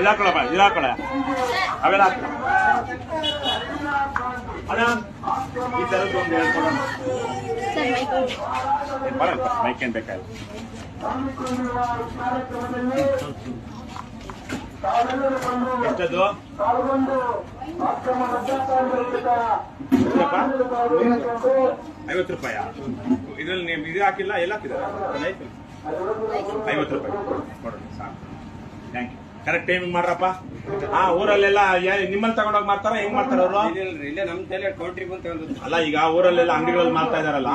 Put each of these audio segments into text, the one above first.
ಇದಾಕೊಳಪ್ಪ ಇದಾಕೊಳ್ಳ ಅವೆಲ್ಲ ಹಾಕ ಈ ಥರದ್ದು ಒಂದು ಹೇಳ್ಕೊಡೋಣ. ಬರಲ್ಲ ಮೈಕ್ ಏನ್ ಬೇಕಾಗಿಲ್ಲ? ಐವತ್ತು ರೂಪಾಯ. ಇದ್ರಲ್ಲಿ ನೀವು ಇದು ಹಾಕಿಲ್ಲ, ಎಲ್ಲ ಹಾಕಿದ್ದಾರೆ. ಐವತ್ತು ರೂಪಾಯಿ. ಕೊಡೋಣ, ಸಾಕು. ಥ್ಯಾಂಕ್ ಯು ಕರೆಕ್ಟ್ ಟೈಮಿಂಗ್ ಮಾಡ್ರಪ್ಪ. ಆ ಊರಲ್ಲೆಲ್ಲ ನಿಮ್ಮಲ್ಲಿ ತಗೊಂಡೋಗಿ ಮಾಡ್ತಾರ? ಹೆಂಗ್ ಮಾಡ್ತಾರ ಅವರು? ಇಲ್ಲೇ ನಮ್ ತಲೆ ಕೌಂಟ್ರಿ ಬಂತ ಅಲ್ಲ ಈಗ ಊರಲ್ಲೆಲ್ಲ ಅಂಗಡಿಗಳಲ್ಲಿ ಮಾಡ್ತಾ ಇದಾರಲ್ಲ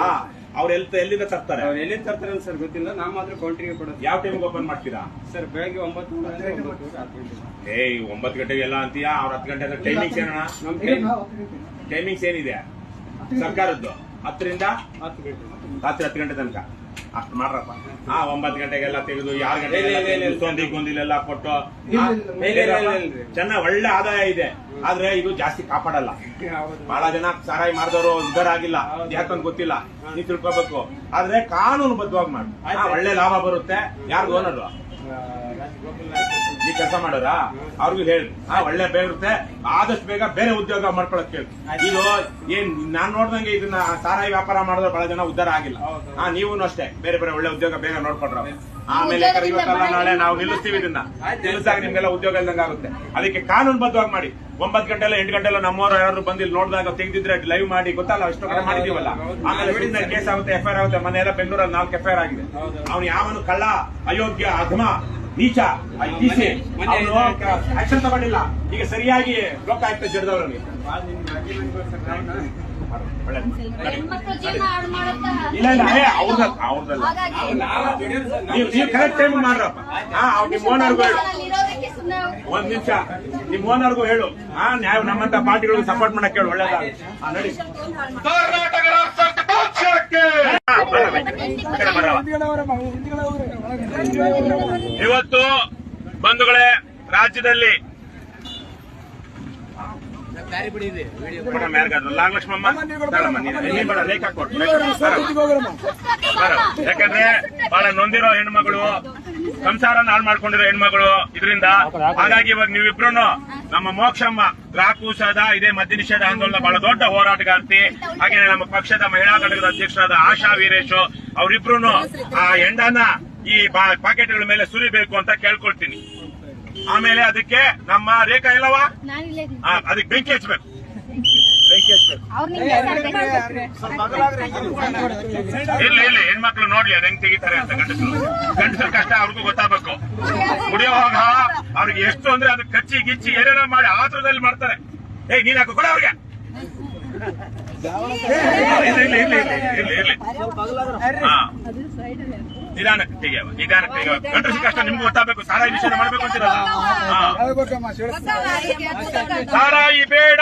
ಅವ್ರು ಎಲ್ ಎಲ್ಲಿಂದ ತರ್ತಾರೆ? ಅವ್ರು ಎಲ್ಲಿ ತರ್ತಾರೆ ಸರ್ ಗೊತ್ತಿಲ್ಲ. ನಾವು ಮಾತ್ರ ಕೌಂಟ್ರಿಗೆ ಕೊಡೋದು. ಯಾವ ಟೈಮಿಗೆ ಓಪನ್ ಮಾಡ್ತೀರಾ? ಸರ್ ಬೆಳಗ್ಗೆ ಒಂಬತ್ತು ಏಯ್ ಒಂಬತ್ತು ಗಂಟೆಗೆ ಎಲ್ಲ ಅಂತೀಯಾ? ಅವ್ರ ಹತ್ತು ಗಂಟೆ ಟೈಮಿಂಗ್ಸ್ ಏನಣ್ಣ? ಟೈಮಿಂಗ್ಸ್ ಏನಿದೆ? ಸರ್ಕಾರದ್ದು? ಹತ್ತರಿಂದ? ರಾತ್ರಿ ಹತ್ತು ಗಂಟೆ ತನಕ. ಅಷ್ಟು ಮಾಡ್ರಪ್ಪ ಆ ಒಂಬತ್ತು ಗಂಟೆಗೆಲ್ಲ ತೆಗೆದು ಯಾರು ಗಂಟೆ ಇಲ್ಲ, ಇಲ್ಲ, ಇಲ್ಲ, ಇಲ್ಲ. ಸೊಂದಿ ಗೊಂದಿಲೆಲ್ಲ ಕೊಟ್ಟು. ಚೆನ್ನಾಗಿ ಒಳ್ಳೆ ಆದಾಯ ಇದೆ ಆದ್ರೆ ಇದು ಜಾಸ್ತಿ ಕಾಪಾಡಲ್ಲ. ಬಹಳ ಜನ ಸಾರಾಯಿ ಮಾಡಿದವರು ಉದ್ಧಾರ ಆಗಿಲ್ಲ ಯಾಕಂದ್ ಗೊತ್ತಿಲ್ಲ ನೀವು ತಿಳ್ಕೊಬೇಕು ಆದ್ರೆ ಕಾನೂನು ಬದ್ಧವಾಗಿ ಮಾಡಿ. ಒಳ್ಳೆ ಲಾಭ ಬರುತ್ತೆ ಯಾರು ಓನರ್. ಈ ಕೆಲಸ ಮಾಡೋರ ಅವ್ರಿಗೂ ಹೇಳಿ. ಆ ಒಳ್ಳೆ ಬೇರುತ್ತೆ ಆದಷ್ಟು ಬೇಗ ಬೇರೆ ಉದ್ಯೋಗ ಮಾಡ್ಕೊಳಕ್ ಕೇಳಿ. ಇದು ಏನ್ ನಾನ್ ನೋಡ್ದಂಗೆ ಇದನ್ನ ಸಾರಾಯಿ ವ್ಯಾಪಾರ ಮಾಡಿದ್ರೆ ಬಹಳ ಜನ ಉದ್ದಾರ ಆಗಿಲ್ಲ. ಹಾ ನೀವು ಅಷ್ಟೇ. ಬೇರೆ ಬೇರೆ ಒಳ್ಳೆ ಉದ್ಯೋಗ ಬೇಗ ನೋಡ್ಕೊಂಡ್ರ. ಆಮೇಲೆ ಇವತ್ತಲ್ಲ ನಾಳೆ ನಾವು ನಿಲ್ಲಿಸ್ತೀವಿ ಇದನ್ನ. ನಿಲ್ಲಿಸಿದಾಗ ನಿಮ್ಗೆಲ್ಲ ಉದ್ಯೋಗ ಇಲ್ದಂಗ ಆಗುತ್ತೆ. ಅದಕ್ಕೆ ಕಾನೂನು ಬದ್ಧವಾಗಿ ಮಾಡಿ. ಒಂಬತ್ತು ಗಂಟೆ ಎಲ್ಲ ಎಂಟು ಗಂಟೆ ಎಲ್ಲ ನಮ್ಮವ್ರು ಯಾರು ಬಂದಿಲ್ಲ ಇಲ್ಲಿ ನೋಡಿದಾಗ ತೆಗೆದಿದ್ರೆ ಲೈವ್ ಮಾಡಿ ಗೊತ್ತಲ್ಲ ಎಷ್ಟೋ ಕಡೆ ಮಾಡಿದೀವಲ್ಲ ಆಮೇಲೆ ಬಿಡಿದ ಕೇಸ್ ಆಗುತ್ತೆ ಎಫ್ಐಆರ್ ಐ ಆರ್ ಆಗುತ್ತೆ ಮನೆ ಎಲ್ಲ ಬೆಂಗಳೂರಲ್ಲಿ ನಾಲ್ಕು ಎಫ್ಐಆರ್ ಐ ಆರ್ ಆಗಿದೆ. ಅವ್ನು ಯಾವನು ಕಳ್ಳ ಅಯೋಗ್ಯ ಅಧಮ ನೀಚ ಆಕ್ಷನ್ ತಗೊಂಡಿಲ್ಲ. ಈಗ ಸರಿಯಾಗಿ ಬ್ಲಾಕ್ ಜಡ್ದವ್ರಿಗೆ ಹಾಳು ಮಾಡುತ್ತಾ ಇಲ್ಲ ಇಲ್ಲ ಅವ್ರದ ಅವ್ರದಲ್ಲ ನಾವು ನಾವು ಕರೆಕ್ಟ್ ಟೈಮ್ ಮಾಡ್ರಪ್ಪ. ಹಾ ಅವ್ರು ನಿಮ್ಮ ಓನರ್ಗೂ ಹೇಳು. ಒಂದ್ ನಿಮಿಷ. ನಿಮ್ಮ ಓನರ್ಗೂ ಹೇಳು. ಹಾ ನ್ಯಾಯ ನಮ್ಮಂತ ಪಾರ್ಟಿಗಳಿಗೆ ಸಪೋರ್ಟ್ ಮಾಡಕ್ ಹೇಳು ಒಳ್ಳೇದ ಹಾ, ನಡಿ. ಇವತ್ತು ಬಂಧುಗಳೇ ರಾಜ್ಯದಲ್ಲಿ ಮೇಡಮ್ ಲಕ್ಷ್ಮಮ್ಮ ಯಾಕಂದ್ರೆ ಬಹಳ ನೊಂದಿರೋ ಹೆಣ್ಮಗಳು ಸಂಸಾರ ಹಾಳು ಮಾಡ್ಕೊಂಡಿರೋ ಹೆಣ್ಮಗಳು ಇದರಿಂದ ಹಾಗಾಗಿ ಇವಾಗ ನೀವಿಬ್ರು ನಮ್ಮ ಮೋಕ್ಷಮ್ಮ ರಾಕೂಸದ ಇದೇ ಮದ್ಯ ನಿಷೇಧ ಆಂದೋಲನ ಬಹಳ ದೊಡ್ಡ ಹೋರಾಟಗಾರ್ತಿ. ಹಾಗೆ ನಮ್ಮ ಪಕ್ಷದ ಮಹಿಳಾ ಘಟಕದ ಅಧ್ಯಕ್ಷರಾದ ಆಶಾ ವೀರೇಶ್ ಅವರಿಬ್ರು ಆ ಹೆಂಡನ ಈ ಪಾಕೆಟ್ಗಳ ಮೇಲೆ ಸುರಿಬೇಕು ಅಂತ ಕೇಳ್ಕೊಳ್ತೀನಿ. ಆಮೇಲೆ ಅದಕ್ಕೆ ನಮ್ಮ ರೇಖಾ ಇಲ್ಲವಾ? ಅದಕ್ಕೆ ಬೆಂಕಿ ಹಚ್ಚಬೇಕು ಬೆಂಕಿ ಹಚ್ಬೇಕು. ಇಲ್ಲ ಇಲ್ಲ ಹೆಣ್ಮಕ್ಳು ನೋಡ್ಲಿ ಅದ್ ಹೆಂಗ್ ತೆಗಿತಾರೆ ಅಂತ ಗಂಡಸರು. ಗಂಡಸರು ಕಷ್ಟ ಅವ್ರಿಗೂ ಗೊತ್ತಾಗಬೇಕು. ಕುಡಿಯೋವಾಗ ಅವ್ರಿಗೆ ಎಷ್ಟು ಅಂದ್ರೆ ಅದು ಕಚ್ಚಿ ಗಿಚ್ಚಿ ಏನೇನ ಮಾಡಿ ಆತರದಲ್ಲಿ ಮಾಡ್ತಾರೆ. ಏ ನೀನ್ ಹಾಕು ಕೊಡ ಅವ್ರಿಗೆ. ಇಲ್ಲ ಇಲ್ಲ ಇಲ್ಲ ಇಲ್ಲ ಇಲ್ಲ ಇಲ್ಲ ಹಾ. ನಿಧಾನಕ್ಕೆ ತೆಗಿಯವ ನಿಧಾನಕ್ಕೆ ತೆಗಿಯವ. ಗಂಡಸರ ಕಷ್ಟ ನಿಮ್ಗೆ ಗೊತ್ತಾಗಬೇಕು ಸಾರಾಯಿ ವಿಷಯ ಮಾಡ್ಬೇಕು ಅಂತಿರಲ್ಲ? ಸಾರಾಯಿ ಬೇಡ.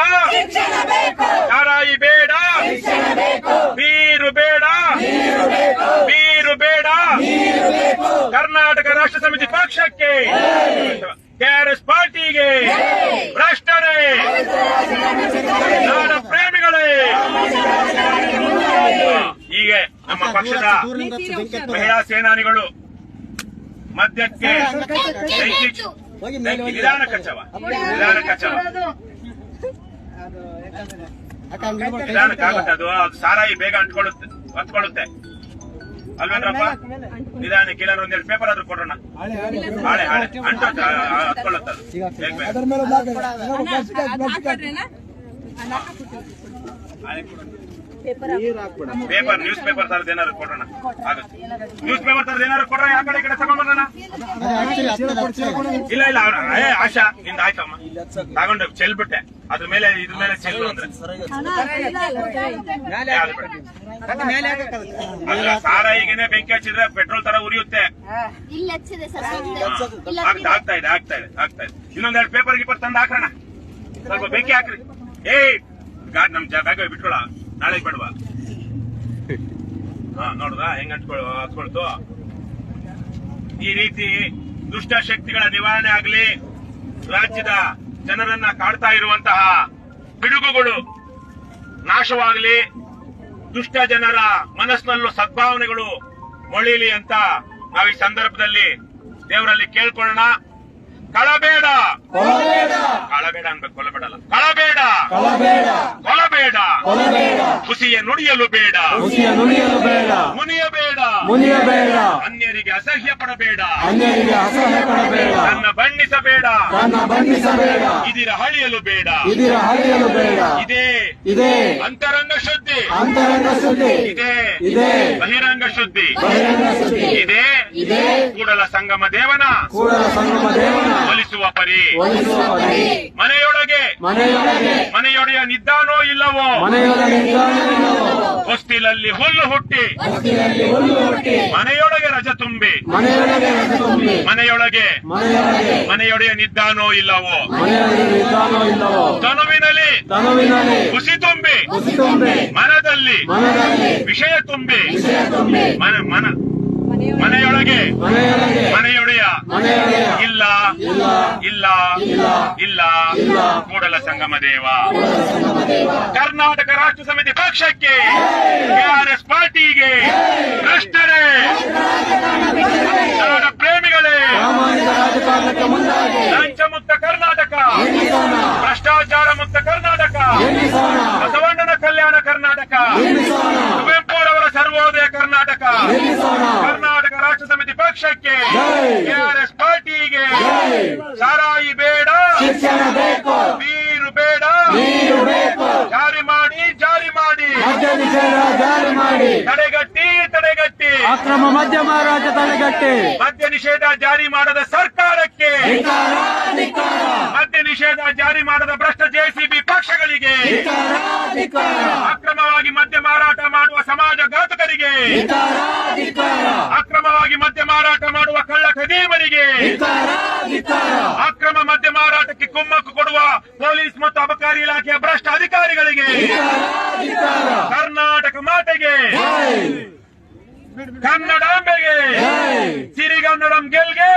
ಸಾರಾಯಿ ಬೇಡ. ಬೀರು ಬೇಡ. ಬೀರು ಬೇಡ. ಕರ್ನಾಟಕ ರಾಷ್ಟ್ರ ಸಮಿತಿ ಪಕ್ಷಕ್ಕೆ. ಕೆಆರ್ಎಸ್ ಪಾರ್ಟಿಗೆ. ಭ್ರಷ್ಟರೇ. ನಾಡ ಪ್ರೇಮಿಗಳೇ. ಹೀಗೆ ನಮ್ಮ ಪಕ್ಷದ ಮಹಿಳಾ ಸೇನಾನಿಗಳು ಮದ್ಯಕ್ಕೆ ನಿಧಾನ ಕಚ್ಚವ. ನಿಧಾನ ಕಚ್ಚವ. ನಿಧಾನಕ್ಕಾಗುತ್ತೆ ಅದು ಅದು ಸಾರಾಯಿ ಬೇಗ ಅಂಟ್ಕೊಳ್ಳುತ್ತೆ ಹತ್ಕೊಳ್ಳುತ್ತೆ. ಅಲ್ವೇನ್ರಪ್ಪ? ನಿಧಾನಕ್ಕೆ ಇಲ್ಲ ಒಂದೆರಡು ಪೇಪರ್ ಆದ್ರೂ ಕೊಡೋಣ. ಹಾಳೆ ಹಾಳೆ. ಅಂಟ ಹತ್ಕೊಳ್ಳುತ್ತೆ ಪೇಪರ್ ನ್ಯೂಸ್ ಪೇಪರ್ ತರದ್ ಏನಾದ್ರು ಕೊಡೋಣ ಆಗುತ್ತೆ ನ್ಯೂಸ್ ಪೇಪರ್ ತರದ್ ಏನಾದ್ರು ಕೊಡ್ರ ಯಾವ ಕಡೆ ಕಡೆ ತಗೊಂಡ್ಬರೋಣ ಇಲ್ಲ ಇಲ್ಲ ಅವ್ರ ಏ ಆಶಾ ನಿಂದ ಆಯ್ತಮ್ಮ. ತಗೊಂಡು ಚೆಲ್ಬಿಟ್ಟೆ ಅದ್ರ ಮೇಲೆ ಇದ್ರ ಮೇಲೆ ಚೆಲ್ಲು ಅಂದ್ರೆ. ಅದ್ರ ಸಾರಾಯಿಗೆನೆ ಬೆಂಕಿ ಹಚ್ಚಿದ್ರೆ ಪೆಟ್ರೋಲ್ ತರ ಉರಿಯುತ್ತೆ. ಸರ್ ಆಗ್ತಾ ಇದೆ ಆಗ್ತಾ ಇದೆ ಆಗ್ತಾ ಇದೆ. ಇನ್ನೊಂದೆರಡು ಪೇಪರ್ ಗೀಪರ್ ತಂದು ಹಾಕೋಣ ಸ್ವಲ್ಪ ಬೆಂಕಿ ಹಾಕ್ರಿ. ಏಯ್ ಗಾಡ್ ನಮ್ ಬಿಟ್ಕೊಳ. ನಾಳೆ ಬೇಡವಾ. ಹಾ ನೋಡ್ದ? ಹೆಂಗ್ ಹತ್ಕೊಳ್ತು ಈ ರೀತಿ ದುಷ್ಟ ಶಕ್ತಿಗಳ ನಿವಾರಣೆ ಆಗಲಿ ರಾಜ್ಯದ ಜನರನ್ನ ಕಾಡ್ತಾ ಇರುವಂತಹ ಪಿಡುಗುಗಳು ನಾಶವಾಗಲಿ ದುಷ್ಟ ಜನರ ಮನಸ್ಸಿನಲ್ಲೂ ಸದ್ಭಾವನೆಗಳು ಮೊಳಿಲಿ ಅಂತ ನಾವು ಈ ಸಂದರ್ಭದಲ್ಲಿ ದೇವರಲ್ಲಿ ಕೇಳ್ಕೊಳ್ಳೋಣ. ಕಳಬೇಡ. ಕಳಬೇಡ. ಅನ್ಬೇಕು ಕೊಲ್ಲಬೇಡಲ್ಲ. ಕೊಲಬೇಡ. ಹುಸಿಯ ನುಡಿಯಲು ಬೇಡ. ಹುಸಿಯ ನುಡಿಯಲು ಬೇಡ. ಮುನಿಯಬೇಡ. ಮುನಿಯಬೇಡ. ಅನ್ಯರಿಗೆ ಅಸಹ್ಯ ಪಡಬೇಡ ಅನ್ಯರಿಗೆ ಅಸಹ್ಯ ಪಡಬೇಡ ತನ್ನ ಬಂಧಿಸಬೇಡ ಇದಿರ ಹಳಿಯಲು ಬೇಡ. ಇದಿರ ಹಳಿಯಲು ಬೇಡ. ಇದೇ. ಇದೇ. ಅಂತರಂಗ ಶುದ್ಧಿ. ಅಂತರಂಗ ಶುದ್ಧಿ. ಇದೇ. ಇದೇ. ಬಹಿರಂಗ ಶುದ್ಧಿ. ಬಹಿರಂಗ ಶುದ್ಧಿ. ಇದೇ. ಇದೇ. ಕೂಡಲ ಸಂಗಮ ದೇವನ. ಕೂಡಲ ಸಂಗಮ ದೇವನ. ಒಲಿಸುವ ಪರಿ. ಒಲಿಸುವ ಪರಿ. ಮನೆಯೊಳಗೆ. ಮನೆಯೊಳಗೆ. ಮನೆಯೊಡೆಯ ನಿದ್ದಾನೋ ಇಲ್ಲವೋ? ಮನೆಯೊಳಗೆ ಇಲ್ಲವೋ? ಹೊಸ್ತಿಲಲ್ಲಿ ಹುಲ್ಲು ಹುಟ್ಟಿ. ಹೊಸ್ತಿಲಲ್ಲಿ ಹುಲ್ಲು ಹುಟ್ಟಿ. ಮನೆಯೊಳಗೆ ರಜ ತುಂಬಿ ಮನೆಯೊಳಗೆ. ಮನೆಯೊಡೆಯ ನಿದ್ದಾನೋ ಇಲ್ಲವೋ? ತನುವಿನಲ್ಲಿ. ಹುಸಿ ತುಂಬಿ. ಮನದಲ್ಲಿ. ವಿಷಯ ತುಂಬಿ. ಮನ ಮನ. ಮನೆಯೊಳಗೆ. ಮನೆಯೊಡೆಯ. ಇಲ್ಲ. ಇಲ್ಲ. ಇಲ್ಲ. ಕೂಡಲ ಸಂಗಮ ದೇವ. ಕರ್ನಾಟಕ ರಾಷ್ಟ್ರ ಸಮಿತಿ ಪಕ್ಷಕ್ಕೆ ಆರ್ ಎಸ್ ಭ್ರಷ್ಟರೇ ಕೆಆರ್ಎಸ್ ಪಾರ್ಟಿಗೆ. ಸಾರಾಯಿ ಬೇಡ. ಶಿಕ್ಷಣ ಬೇಕು. ನೀರು ಬೇಡ. ನೀರು ಬೇಕು. ಜಾರಿ ಮಾಡಿ ಜಾರಿ ಮಾಡಿ. ಮದ್ಯ ಜಾರಿ ಮಾಡಿ. ತಡೆಗಟ್ಟಿ ತಡೆಗಟ್ಟಿ. ಅಕ್ರಮ ಮದ್ಯ ಮಾರಾಟ ತಡೆಗಟ್ಟಿ. ಮದ್ಯ ನಿಷೇಧ ಜಾರಿ ಮಾಡದ ಸರ್ಕಾರಕ್ಕೆ. ಮದ್ಯ ನಿಷೇಧ ಜಾರಿ ಮಾಡದ ಭ್ರಷ್ಟ ಜೆಸಿಬಿ ಪಕ್ಷಗಳಿಗೆ. ಅಕ್ರಮವಾಗಿ ಮದ್ಯ ಮಾರಾಟ ಮಾಡುವ ಸಮಾಜ ಘಾತಕರಿಗೆ ಧಿಕ್ಕಾರ, ಧಿಕ್ಕಾರ, ಅಕ್ರಮವಾಗಿ ಮದ್ಯ ಮಾರಾಟ ಮಾಡುವ ಕಳ್ಳ ಖದೀಮರಿಗೆ ಅಕ್ರಮ ಮದ್ಯ ಮಾರಾಟಕ್ಕೆ ಕುಮ್ಮಕ್ಕು ಕೊಡುವ ಪೊಲೀಸ್ ಮತ್ತು ಅಬಕಾರಿ ಇಲಾಖೆಯ ಭ್ರಷ್ಟ ಅಧಿಕಾರಿಗಳಿಗೆ. ಕರ್ನಾಟಕ ಮಾತೆಗೆ. ಕನ್ನಡಾಂಬೆಗೆ ಸಿರಿಗನ್ನಡಂ ಗೆಲ್ಗೆ.